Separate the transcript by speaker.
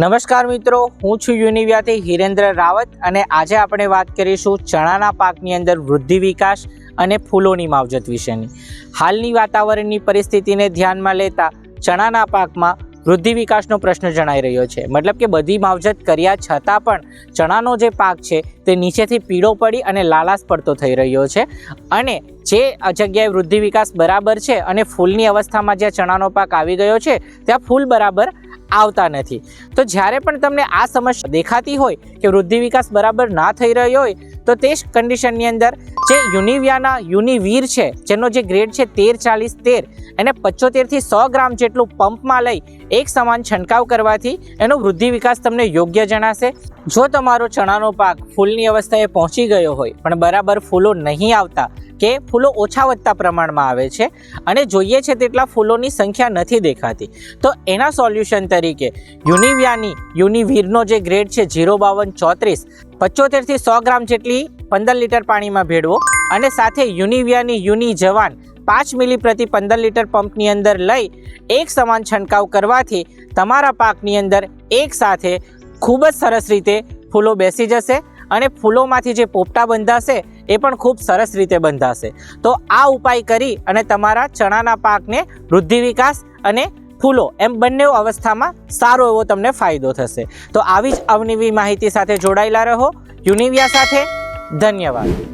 Speaker 1: નમસ્કાર મિત્રો, હું છું યુનિવ્યાથી હિરેન્દ્ર રાવત અને આજે આપણે વાત કરીશું ચણાના પાકની અંદર વૃદ્ધિ વિકાસ અને ફૂલોની માવજત વિશેની. હાલની વાતાવરણની પરિસ્થિતિને ધ્યાનમાં લેતા ચણાના પાકમાં વૃદ્ધિ વિકાસનો પ્રશ્ન જણાઈ રહ્યો છે. મતલબ કે બધી માવજત કર્યા છતાં પણ ચણાનો જે પાક છે તે નીચેથી પીળો પડી અને લાલાશ પડતો થઈ રહ્યો છે અને જે જગ્યાએ વૃદ્ધિ વિકાસ બરાબર છે અને ફૂલની અવસ્થામાં જ્યાં ચણાનો પાક આવી ગયો છે, ત્યાં ફૂલ બરાબર આવતા નથી. તો જ્યારે પણ તમને આ સમસ્યા દેખાતી હોય કે વૃદ્ધિ વિકાસ બરાબર ના થઈ રહ્યો હોય, તો તે જ કન્ડિશનની અંદર જે યુનિવિયાના યુનિવીર છે, જેનો જે ગ્રેડ છે તેર, ચાલીસ, તેર એને પચોતેરથી સો ગ્રામ જેટલું પંપમાં લઈ એક સમાન છંટકાવ કરવાથી એનો વૃદ્ધિ વિકાસ તમને યોગ્ય જણાશે. જો તમારો ચણાનો પાક ફૂલની અવસ્થાએ પહોંચી ગયો હોય, પણ બરાબર ફૂલો નહીં આવતા કે ફૂલો ઓછા વધતા પ્રમાણમાં આવે છે અને જોઈએ છે તેટલા ફૂલોની સંખ્યા નથી દેખાતી. તો એના સોલ્યુશન તરીકે યુનિવિયાની યુનિવીરનો જે ગ્રેડ છે ઝીરો બાવન ચોત્રીસ પચોતેરથી સો ગ્રામ જેટલી પંદર લીટર પાણીમાં ભેળવો અને સાથે યુનિવિયાની યુનિ જવાન પાંચ મિલી પ્રતિ પંદર લીટર પંપની અંદર લઈ એક સમાન છંટકાવ કરવાથી તમારા પાકની અંદર એક સાથે ખૂબ જ સરસ રીતે ફૂલો બેસી જશે. અને ફૂલોમાંથી જે પોપટા બંધાશે, એ પણ ખૂબ સરસ રીતે બંધાશે. તો આ ઉપાય કરી અને તમારા ચણાના પાકને વૃદ્ધિ વિકાસ અને ફૂલો, એમ બંને અવસ્થામાં સારો એવો તમને ફાયદો થશે. તો આવી જ અવનવી માહિતી સાથે જોડાયેલા રહો. યુનિવિયા સાથે ધન્યવાદ.